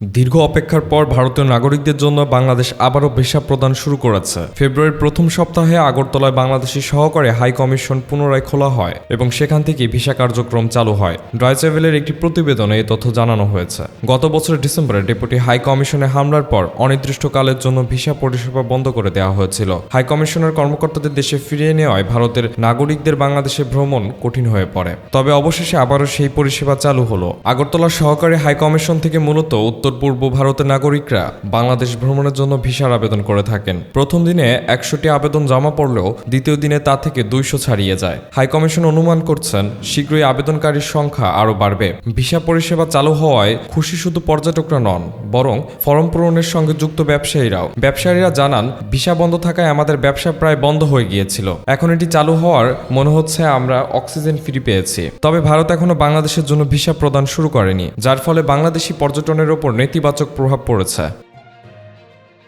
দীর্ঘ অপেক্ষার পর ভারতীয় নাগরিকদের জন্য বাংলাদেশ আবারও ভিসা প্রদান শুরু করেছে। ফেব্রুয়ারির প্রথম সপ্তাহে আগরতলায় বাংলাদেশি সহকারে হাই কমিশন পুনরায় খোলা হয় এবং সেখান থেকে ভিসা কার্যক্রম চালু হয়। ড্রয়চেভেলের একটি প্রতিবেদনে এই তথ্য জানানো হয়েছে। গত বছরের ডিসেম্বরে ডেপুটি হাই কমিশনে হামলার পর অনির্দিষ্টকালের জন্য ভিসা পরিষেবা বন্ধ করে দেওয়া হয়েছিল। হাই কমিশনের কর্মকর্তাদের দেশে ফিরিয়ে নেওয়ায় ভারতের নাগরিকদের বাংলাদেশে ভ্রমণ কঠিন হয়ে পড়ে। তবে অবশেষে আবারও সেই পরিষেবা চালু হলো। আগরতলা সহকারী হাই কমিশন থেকে মূলত উত্তর পূর্ব ভারতের নাগরিকরা বাংলাদেশ ভ্রমণের জন্য ভিসার আবেদন করে থাকেন। প্রথম দিনে একশোটি আবেদন জমা পড়লেও দ্বিতীয় দিনে তা থেকে দুইশো ছাড়িয়ে যায়। হাইকমিশন অনুমান করছেন, শীঘ্রই আবেদনকারীর সংখ্যা আরও বাড়বে। ভিসা পরিষেবা চালু হওয়ায় খুশি শুধু পর্যটকরা নন, বরং ফরম পূরণের সঙ্গে যুক্ত ব্যবসায়ীরাও। ব্যবসায়ীরা জানান, ভিসা বন্ধ থাকায় আমাদের ব্যবসা প্রায় বন্ধ হয়ে গিয়েছিল। এখন এটি চালু হওয়ার মনে হচ্ছে আমরা অক্সিজেন ফ্রি পেয়েছি। তবে ভারত এখনও বাংলাদেশের জন্য ভিসা প্রদান শুরু করেনি, যার ফলে বাংলাদেশি পর্যটনের ওপর নেতিবাচক প্রভাব পড়েছে।